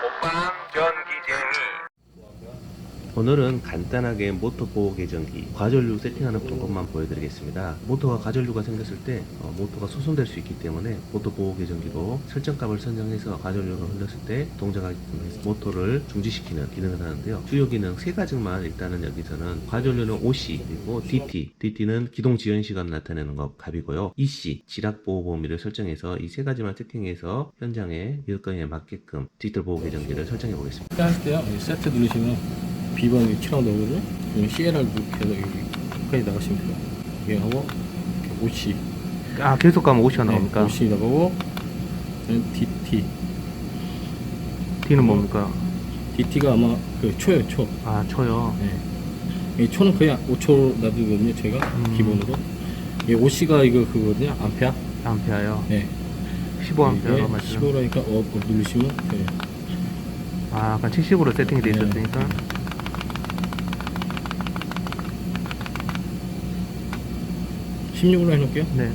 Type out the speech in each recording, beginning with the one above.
호빵 전기쟁이 오늘은 간단하게 모터 보호 개정기 과전류 세팅하는 방법만 보여드리겠습니다. 모터가 과전류가 생겼을 때 어, 모터가 소손될 수 있기 때문에 모터 보호 개정기로 설정값을 선정해서 과전류를 흘렸을 때 동작하게끔 해서 모터를 중지시키는 기능을 하는데요. 주요 기능 세 가지만 일단은 여기서는 과전류는 OC 그리고 DT DT는 기동 지연 시간 나타내는 것 값이고요. EC 지락 보호 범위를 설정해서 이 세 가지만 세팅해서 현장의 여건에 맞게끔 디지털 보호 개정기를 설정해 보겠습니다. 할 때요 세트 누르시면 B번이 치라고 나오거든요 그럼 CLR 누르셔서 여기까지 나가시면 돼요 이게 하고 OC 아 계속 가면 OC가 네, OC 나가고 DT T는 뭡니까? DT가 아마 그 초요 초 아 초요. 네. 이 초는 거의 5초 놔두거든요 제가 음. 기본으로 이 OC가 이거 그거거든요 암페어 암페어요. 네 15암페어로 맞죠? 15라니까 업 누르시면 돼요 아, 아까 70으로 세팅이 돼 네. 있었으니까. 16으로 해놓을게요 네.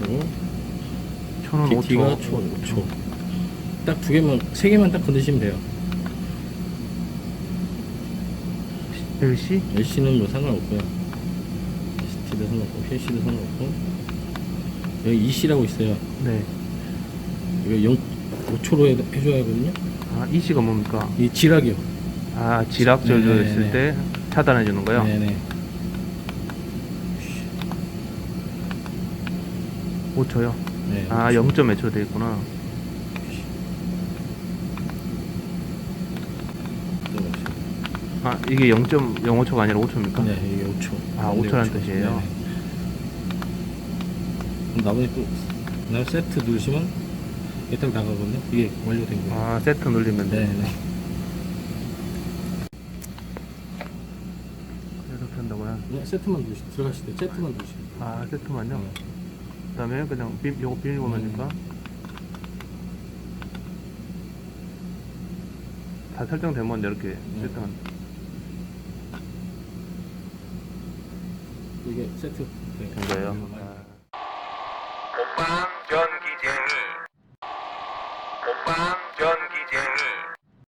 그리고 초는 DT가 5초. 초, 5초. 딱 두 개만, 세 개만 딱 건드시면 돼요. LC? LC는 뭐 상관없고요. ST도 상관없고, PC도 상관없고. 여기 EC라고 있어요. 네. 이거 0, 5초로 해, 해줘야 하거든요. 아, EC가 뭡니까? 이 지락이요. 아, 지락 절절 네, 했을 네. 때 차단해 주는 거요? 네네. 5초요? 네. 아, 0점 몇초돼 있구나. 아, 이게 0.05초가 아니라 5초입니까? 네, 이게 5초. 아, 네, 5초라는 5초. 뜻이에요? 그럼 나머지 또, 그다음에 세트 누르시면 딱 나가거든요. 이게 완료된 거예요. 아, 세트 눌리면 돼. 네네. 이렇게 한다고요? 네, 세트만 누르시, 들어가실 때 세트만 누르시면 돼요. 아, 세트만요? 네. 그 다음에 그냥 비, 요거 비밀번호니까. 다 설정되면 이렇게 세팅한. 이게 세트. 네. 된 거예요. 호빵 전기쟁이. 호빵